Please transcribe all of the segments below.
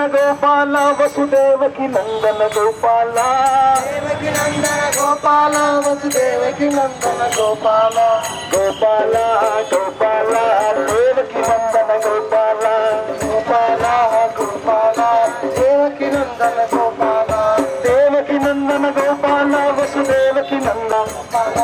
Nandana Gopala వసుదేవకి Nandana Gopala Devaki Nandana Gopala వసుదేవకి Nandana Gopala Gopala Gopala Devaki Nandana Gopala Gopala Gopala Devaki Nandana Gopala Devaki Nandana Gopala వసుదేవకి Nandana Gopala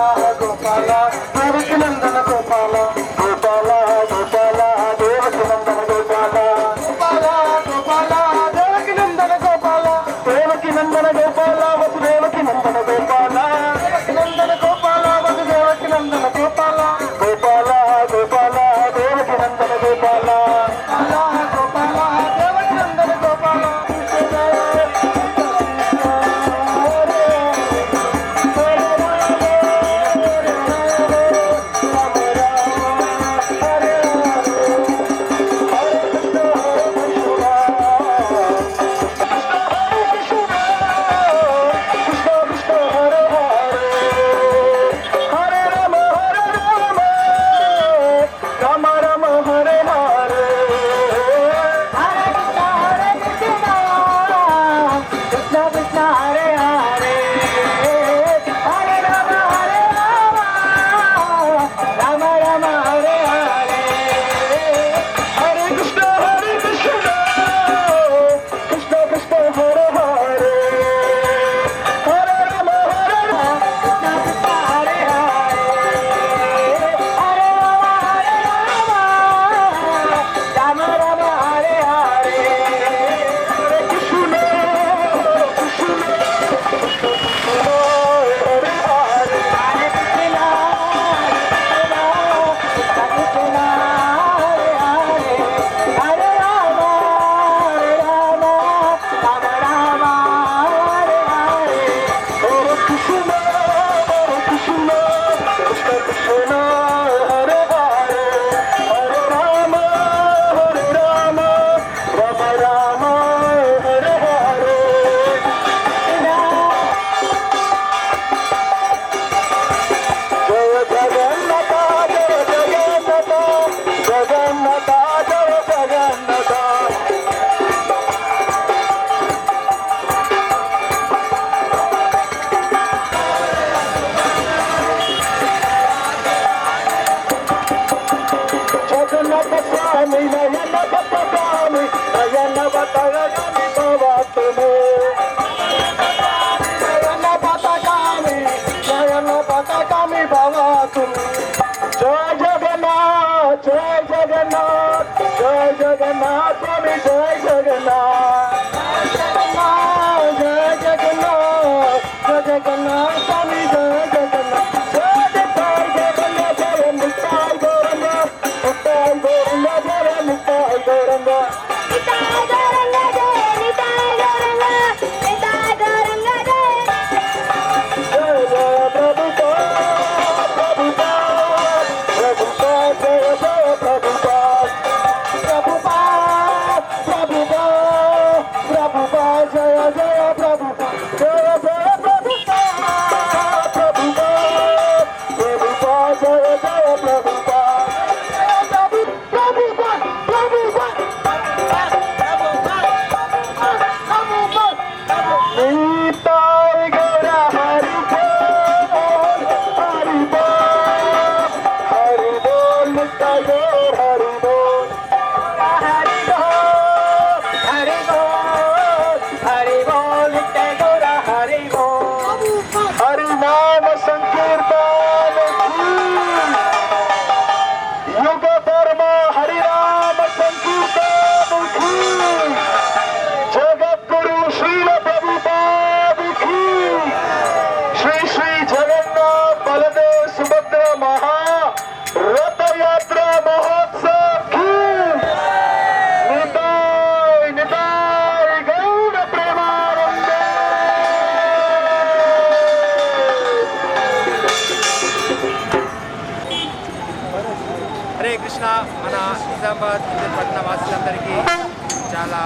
I'm not a Nizamabad పట్టణ వాసులందరికీ చాలా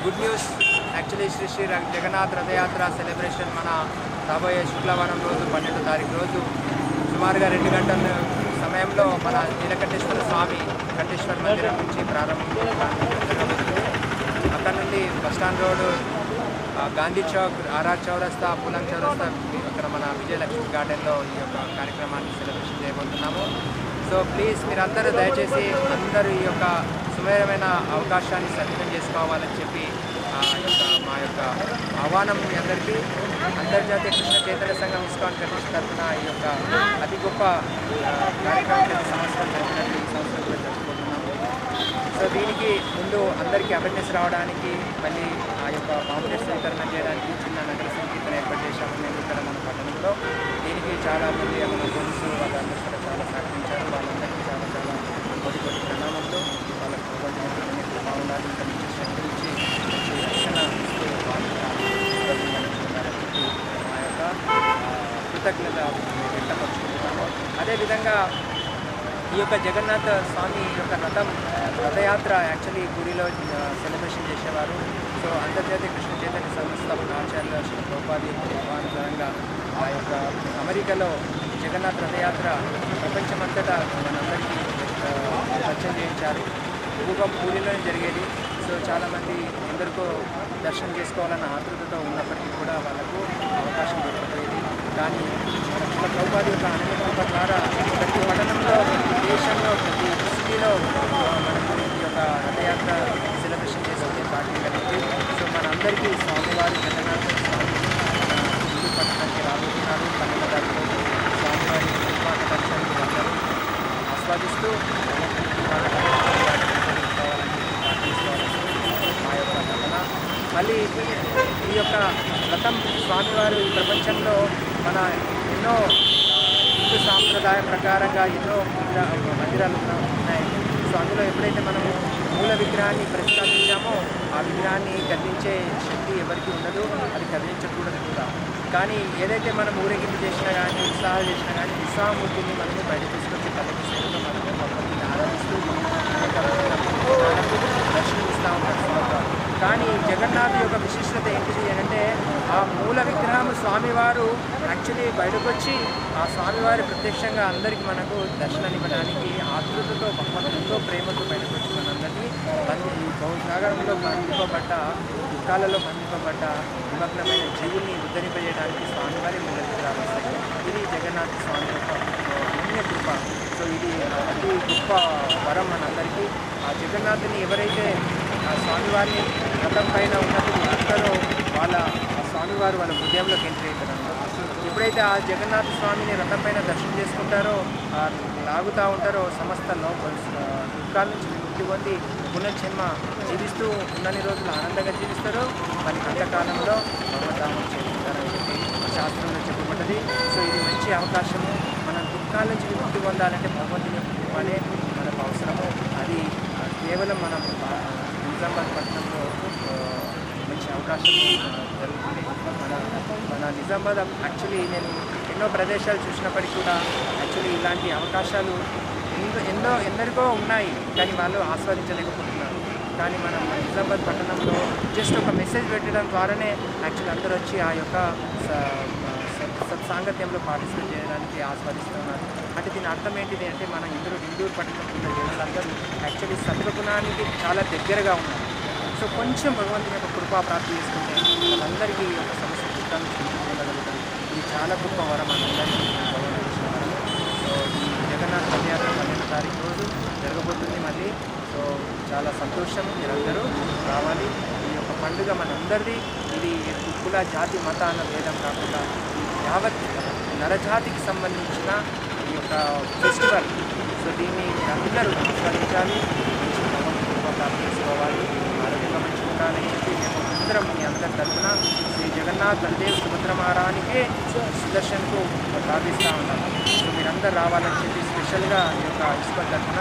good news actually Shri Shri Jagannath Rathayatra celebration మన రాబోయే శుక్లవారం రోజు పన్నెండు తారీఖు రోజు. సుమారుగా రెండు గంటల సమయంలో మన నీలకంఠేశ్వర స్వామి కంఠేశ్వర మందిరం నుంచి ప్రారంభం అక్కడ నుండి bus stand road Gandhi Chowk RR చౌరస్తా పులం చౌరస్తా అక్కడ మన విజయలక్ష్మి గార్డెన్లో ఈ యొక్క కార్యక్రమాన్ని సెలబ్రేషన్ చేయబోతున్నాము. సో ప్లీజ్ మీరందరూ దయచేసి అందరూ ఈ యొక్క సుమేరమైన అవకాశాన్ని సద్వినియోగం చేసుకోవాలని చెప్పి మా యొక్క ఆహ్వానం మీ అందరికీ. అంతర్జాతీయ కృష్ణ చైతన్య సంఘం ఇస్కాన్ కమిషన్ తరఫున ఈ యొక్క అతి గొప్ప కార్యక్రమం సంవత్సరం జరిగినట్టు ఈ సంవత్సరం కూడా జరుపుకుంటున్నాము. సో దీనికి ముందు అందరికీ అవేర్నెస్ రావడానికి మళ్ళీ ఆ యొక్క పాంప్లెట్స్ వితరణ చేయడానికి చిన్న నగర సంకీర్తన ఏర్పాటు చేశాము మేము ఇక్కడ మన పట్టణంలో. దీనికి చాలా మంది మన పోలీసు వాళ్ళ కూడా చాలా సహకరించారు వాళ్ళందరికీ చాలా చాలా కోటి కోటి ప్రణామంతో వాళ్ళకి భగవంతుని బాగుండాలి నుంచి మంచి రక్షణ మా యొక్క కృతజ్ఞత వ్యక్తపరుచుకుంటున్నాము అదేవిధంగా ఈ యొక్క జగన్నాథ స్వామి యొక్క రథం రథయాత్ర యాక్చువల్లీ గుడిలో సెలబ్రేషన్ చేసేవారు. సో అంతర్జాతీయ కృష్ణ చైతన్య సంస్థాపన ఆచార్య శ్రీ గోపాలి అనుసారంగా ఆ యొక్క అమెరికాలో జగన్నాథ్ రథయాత్ర ప్రపంచమంతటా మనందరికీ పరిచయం చేయించారు. ఎక్కువగా పూరిలోనే జరిగేది. సో చాలామంది ఎందరికో దర్శనం చేసుకోవాలన్న ఆతృతతో ఉన్నప్పటికీ కూడా వాళ్ళకు అవకాశం దొరకపోయేది కానీ మన కృష్ణ ప్రభుపాది యొక్క అనుభవం ద్వారా ప్రతి పట్టణంలో ప్రతి దేశంలో ప్రతి సిటీలో మనకు ఈ యొక్క రథయాత్ర సెలబ్రేషన్ చేసుకునే పార్టీ కలిగింది సో మనందరికీ స్వామివారి జగన్నాథ స్వామి మన హిందూ పట్టణానికి రాబోతున్నారు పన్నెండు తారీఖు రోజు స్వామివారి నిర్మాణ దర్శనానికి అందరూ ఆస్వాదిస్తూ మా యొక్క తపన మళ్ళీ ఈ యొక్క రథం స్వామివారు ఈ ప్రపంచంలో మన ఎన్నో ఆ, హిందూ సాంప్రదాయ ప్రకారంగా ఎన్నో మందిరాలు ఉన్నాయి. సో అందులో ఎప్పుడైతే మనము మూల విగ్రహాన్ని ప్రతిష్టాపించామో ఆ విగ్రహాన్ని కదిలించే శక్తి ఎవరికి ఉండదు అది కదిలించకూడదు కూడా. కానీ ఏదైతే మనం ఊరేగింపు చేసినా కానీ ఉత్సాహం చేసినా కానీ ఉత్సాహమూర్తిని మనము బయట తీసుకొచ్చి కలెక్ట్ మనము భగవంతుని ఆరాధిస్తూ దర్శనం ఇస్తూ ఉంటాం కానీ జగన్నాథ్ యొక్క విశిష్టత ఏంటిది అంటే ఆ మూల విగ్రహం స్వామివారు యాక్చువల్లీ బయటకు వచ్చి ఆ స్వామివారి ప్రత్యక్షంగా అందరికీ మనకు దర్శనమివ్వడానికి ఆతృతతో భగవంతుడితో ప్రేమతో బయటకు వచ్చి మనందరినీ బంధి ఈ బహుసాగరంలో బంధింపబడ్డ దుఃఖాలలో బంధింపబడ్డ నిమగ్నమైన జీవుల్ని ఉద్ధరింపజేయడానికి స్వామివారి మూల విగ్రహాలు ఇది జగన్నాథ స్వామి యొక్క పుణ్య కృప. సో ఇది అతి గొప్ప వరం మనందరికీ. ఆ జగన్నాథుని ఎవరైతే స్వామివారిని రథం పైన ఉన్నప్పుడు ఉంటారో వాళ్ళ ఆ స్వామివారు వాళ్ళ హృదయంలోకి ఎంట్రీ అవుతారన్నమాట ఎప్పుడైతే ఆ జగన్నాథ స్వామిని రథం పైన దర్శనం చేసుకుంటారో లాగుతూ ఉంటారో సమస్త దుఃఖాల నుంచి విముక్తి పొంది పునర్జన్మ జీవిస్తూ ఉన్నన్ని రోజులు ఆనందంగా జీవిస్తారు. మరి అంతకాలంలో భగవద్ధామం చేరుకుంటారని చెప్పి శాస్త్రంలో చెప్పబడ్డది సో ఇది మంచి అవకాశము. మన దుఃఖాల నుంచి విముక్తి పొందాలంటే భగవంతుని కృపనే మనకు అవసరము. అది కేవలం మనం నిజామాబాద్ పట్టణంలో మంచి అవకాశం జరుగుతుంది. మన మన నిజామాబాద్ యాక్చువల్లీ నేను ఎన్నో ప్రదేశాలు చూసినప్పటికీ కూడా యాక్చువల్లీ ఇలాంటి అవకాశాలు ఎన్నో ఎన్నో ఎందరికో ఉన్నాయి. కానీ వాళ్ళు ఆస్వాదించలేకపోతున్నారు. కానీ మనం మన నిజామాబాద్ పట్టణంలో జస్ట్ ఒక మెసేజ్ పెట్టడం ద్వారానే యాక్చువల్లీ అందరూ వచ్చి ఆ యొక్క సత్ సత్సాంగత్యంలో పార్టిసిపేట్ చేయడానికి ఆస్వాదిస్తున్నారు. అంటే దీని అర్థం ఏంటిది అంటే మన ఇందరూ హిందూ పట్టణంలో ఉన్న జనాలందరూ యాక్చువల్లీ సత్వగుణానికి చాలా దగ్గరగా ఉన్నారు. సో కొంచెం భగవంతుని యొక్క కృపా ప్రాప్తి చేసుకుంటే వాళ్ళందరికీ ఈ యొక్క సమస్య దుఃఖాన్ని చూపించగలుగుతారు. ఇది చాలా గొప్ప వరం మనందరికీ సో ఈ జగన్నాథ్ పదయాత్ర పన్నెండు తారీఖు రోజు జరగబోతుంది మళ్ళీ. సో చాలా సంతోషం మీరందరూ రావాలి. ఈ యొక్క పండుగ మనందరిది. ఇది కుల జాతి మత అన్న భేదం కాకుండా ఈ యావత్ నరజాతికి సంబంధించిన ఈ ఫెస్టివల్ సో దీన్ని మీరందరూ ఆస్వాదించాలి మంచి భగవంతుని కృప ప్రాప్తి చేసుకోవాలి. ఆరోగ్యంగా మంచిగా ఉండాలని చెప్పి మేము అందరం మీ అందరి తరఫున శ్రీ జగన్నాథ్ బలదేవ్ సుభద్ర మహారానికి సుదర్శన్కు ప్రార్థిస్తూ ఉన్నాం. సో మీరందరూ రావాలని చెప్పి స్పెషల్గా ఈ యొక్క ఇస్కల్ తరఫున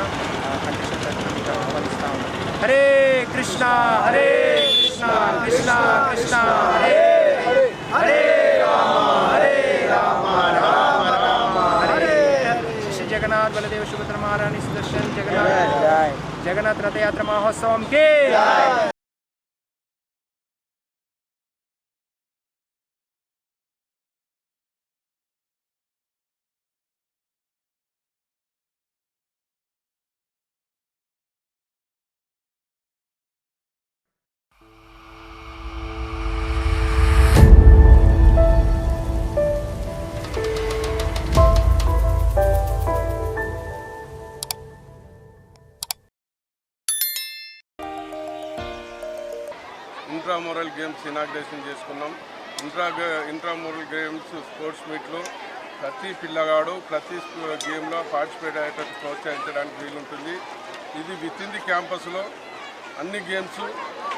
కండిషన్ తరఫున మీకు ఆహ్వానిస్తూ ఉన్నాం. హరే కృష్ణ హరే కృష్ణ కృష్ణ కృష్ణ హరే హరే. రామ హరే రామ రామ రామ హరే శ్రీ జగన్నాథ బలదేవ సుభద్ర మహారాణి ఇంట్రామోరల్ గేమ్స్ ఇనాగ్రేషన్ చేసుకున్నాం. ఇంట్రా ఇంట్రామోరల్ గేమ్స్ స్పోర్ట్స్ మీట్లో ప్రతి పిల్లగాడు ప్రతి గేమ్లో పార్టిసిపేట్ అయ్యేటట్టు ప్రోత్సహించడానికి వీలుంటుంది. ఇది విత్ ఇన్ ది క్యాంపస్లో అన్ని గేమ్స్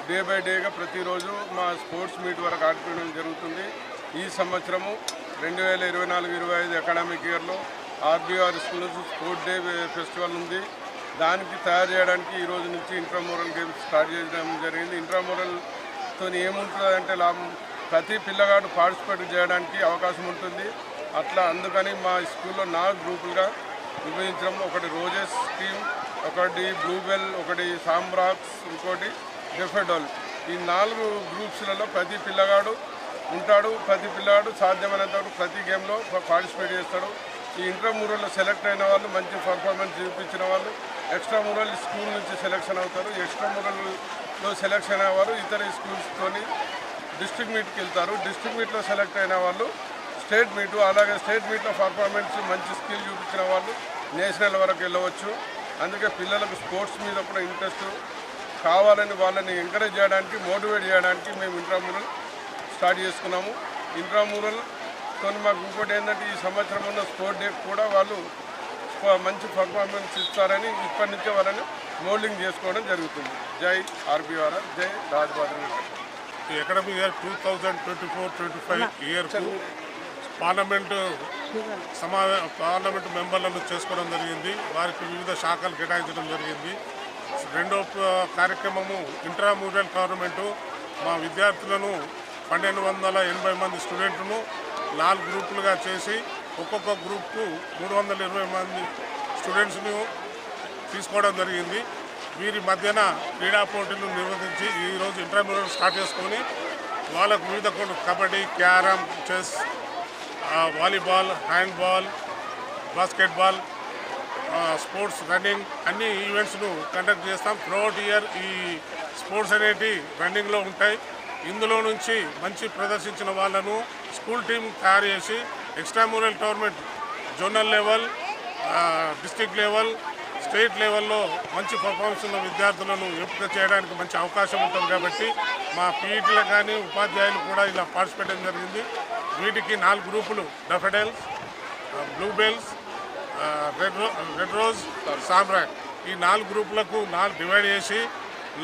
డే బై డేగా ప్రతిరోజు మా స్పోర్ట్స్ మీట్ వరకు ఆడుకోవడం జరుగుతుంది. ఈ సంవత్సరము రెండు వేల ఇరవై నాలుగు ఇరవై ఐదు అకాడమిక్ ఇయర్లో RBR schools sport day festival ఉంది. దానికి తయారు చేయడానికి ఈరోజు నుంచి ఇంట్రామోరల్ గేమ్స్ స్టార్ట్ చేయడం జరిగింది. ఇంట్రామోరల్ ఏముంటుందంటే లాభం ప్రతి పిల్లగాడు పార్టిసిపేట్ చేయడానికి అవకాశం ఉంటుంది. అట్లా అందుకని మా స్కూల్లో నాలుగు గ్రూపులుగా విభజించడం. ఒకటి రోజెస్ స్కీమ్ ఒకటి బ్లూబెల్ ఒకటి సాంబ్రాక్స్ ఇంకోటి డెఫెడోల్. ఈ నాలుగు గ్రూప్స్లలో ప్రతి పిల్లగాడు ఉంటాడు. ప్రతి పిల్లగాడు సాధ్యమైనంత ప్రతి గేమ్లో పార్టిసిపేట్ చేస్తాడు. ఈ ఇంట్రామూరల్లో సెలెక్ట్ అయిన వాళ్ళు మంచి పర్ఫార్మెన్స్ చూపించిన వాళ్ళు. ఎక్స్ట్రా మూరల్ స్కూల్ నుంచి సెలెక్షన్ అవుతారు. ఎక్స్ట్రా మూరల్లో సెలెక్షన్ అయ్యేవారు ఇతర స్కూల్స్తోని డిస్ట్రిక్ట్ మీట్కి వెళ్తారు. డిస్ట్రిక్ట్ మీట్లో సెలెక్ట్ అయిన వాళ్ళు స్టేట్ మీటు అలాగే స్టేట్ మీట్లో పర్ఫార్మెన్స్ మంచి స్కిల్ చూపించిన వాళ్ళు నేషనల్ వరకు వెళ్ళవచ్చు. అందుకే పిల్లలకు స్పోర్ట్స్ మీద కూడా ఇంట్రెస్ట్ కావాలని వాళ్ళని ఎంకరేజ్ చేయడానికి మోటివేట్ చేయడానికి మేము ఇంట్రామూరల్ స్టార్ట్ చేసుకున్నాము. ఇంట్రామూరల్ కొన్ని మాకు ఇంకోటి ఏంటంటే ఈ సంవత్సరం ఉన్న స్పోర్ట్ డే కూడా వాళ్ళు మంచి పర్ఫార్మెన్స్ ఇస్తారని ఇప్పటి నుంచే వాళ్ళని మోల్డింగ్ చేసుకోవడం జరుగుతుంది. జై ఆర్బీఆర్ఆర్ జై రాజ్బాద్ academic year two thousand twenty four twenty five ఇయర్కు parliament సమావే పార్లమెంటు మెంబర్లను చేసుకోవడం జరిగింది. వారికి వివిధ శాఖలు కేటాయించడం జరిగింది. రెండో కార్యక్రమము ఇంట్రామూరల్ గవర్నమెంటు మా విద్యార్థులను పన్నెండు వందల ఎనభై మంది స్టూడెంట్ను నాలుగు గ్రూపులుగా చేసి ఒక్కొక్క గ్రూప్కు మూడు వందల ఇరవై మంది స్టూడెంట్స్ను తీసుకోవడం జరిగింది. వీరి మధ్యన క్రీడా పోటీలు నిర్వహించి ఈరోజు ఇంటర్మీడియట్ స్టార్ట్ చేసుకొని వాళ్ళకు వివిధ kabaddi carrom chess volleyball handball basketball sports running అన్ని ఈవెంట్స్ను కండక్ట్ చేస్తాం. త్రూఅవుట్ ఇయర్ ఈ స్పోర్ట్స్ అనేటి రన్నింగ్లో ఉంటాయి. ఇందులో నుంచి మంచి ప్రదర్శించిన వాళ్ళను స్కూల్ టీం తయారు చేసి extramural tournament zonal level district level state లెవెల్లో మంచి పర్ఫార్మెన్స్ ఉన్న విద్యార్థులను ఎంపిక చేయడానికి మంచి అవకాశం ఉంటుంది కాబట్టి మా పీఈటీలు కానీ ఉపాధ్యాయులు కూడా ఇలా పార్టిసిపేట్ చేయడం జరిగింది. వీటికి నాలుగు గ్రూపులు daffodils blue bells red ro red rose shamrock ఈ నాలుగు గ్రూపులకు నాలుగు డివైడ్ చేసి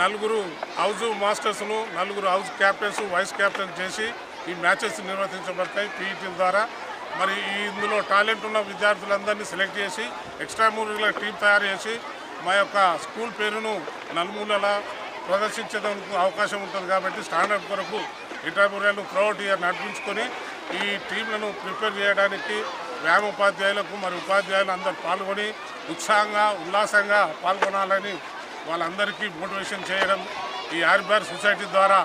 నలుగురు హౌస్ మాస్టర్స్ను నలుగురు హౌస్ క్యాప్టెన్స్ వైస్ క్యాప్టెన్ చేసి ఈ మ్యాచెస్ నిర్వర్తించబడతాయి పీఈటీల ద్వారా. మరి ఇందులో టాలెంట్ ఉన్న విద్యార్థులందరినీ సెలెక్ట్ చేసి ఎక్స్ట్రా మూవీల టీం తయారు చేసి మా యొక్క స్కూల్ పేరును నలుమూలలా ప్రదర్శించడానికి అవకాశం ఉంటుంది కాబట్టి స్టాండర్డ్ కొరకు ఇంటర్మీడియట్లు త్రూఅవుట్ ఇయర్ నడిపించుకొని ఈ టీంలను ప్రిపేర్ చేయడానికి వ్యాయామ ఉపాధ్యాయులకు మరి ఉపాధ్యాయులు అందరు పాల్గొని ఉత్సాహంగా ఉల్లాసంగా పాల్గొనాలని వాళ్ళందరికీ మోటివేషన్ చేయడం ఈ ఆర్బిఆర్ సొసైటీ ద్వారా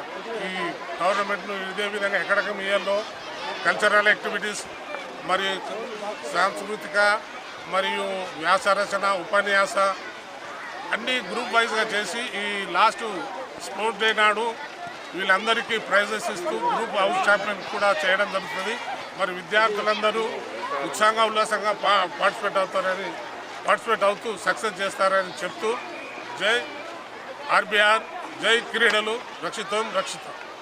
ఈ గవర్నమెంట్ను ఇదే విధంగా ఎక్కడికం మీయాలో కల్చరల్ యాక్టివిటీస్ మరియు సాంస్కృతిక మరియు వ్యాసరచన ఉపన్యాస అన్ని గ్రూప్ వైజ్గా చేసి ఈ లాస్ట్ స్పోర్ట్ డే నాడు వీళ్ళందరికీ ప్రైజెస్ ఇస్తూ గ్రూప్ హౌస్ ఛాంపియన్ కూడా చేయడం జరుగుతుంది. మరి విద్యార్థులందరూ ఉత్సాహంగా ఉల్లాసంగా పా పార్టిసిపేట్ అవుతారని పార్టిసిపేట్ అవుతూ సక్సెస్ చేస్తారని చెప్తూ జై ఆర్బీఆర్ జై క్రీడలు రక్షితం రక్షితం.